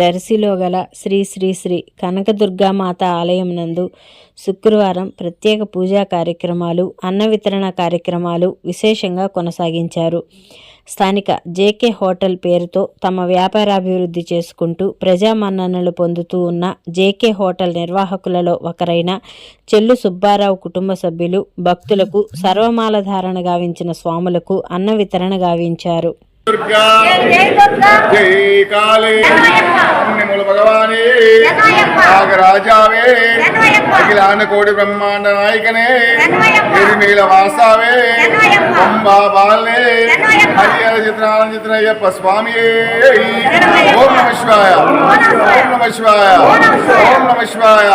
దర్శిలో గల శ్రీ శ్రీ శ్రీ కనకదుర్గామాత ఆలయం నందు శుక్రవారం ప్రత్యేక పూజా కార్యక్రమాలు అన్న వితరణ కార్యక్రమాలు విశేషంగా కొనసాగించారు. స్థానిక జేకే హోటల్ పేరుతో తమ వ్యాపారాభివృద్ధి చేసుకుంటూ ప్రజామన్ననలు పొందుతూ ఉన్న జేకే హోటల్ నిర్వాహకులలో ఒకరైన చెల్లు సుబ్బారావు కుటుంబ సభ్యులు భక్తులకు సర్వమాల ధారణ గావించిన స్వాములకు అన్న వితరణ గావించారు. భగవానే నాగరాజావే అఖిలాన కోడి బ్రహ్మాండ నాయకనే ఎరిమీల వాసావే బొంబా బాలే హరిహర చిత్రాన చిత్రయ్యప్ప స్వామి ఓం నమ శివాయ. ఓం నమ శివాయ. ఓం నమ శివాయ.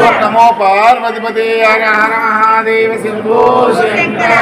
ఓం నమో పార్వతిపతి హర హర మహాదేవ శంకర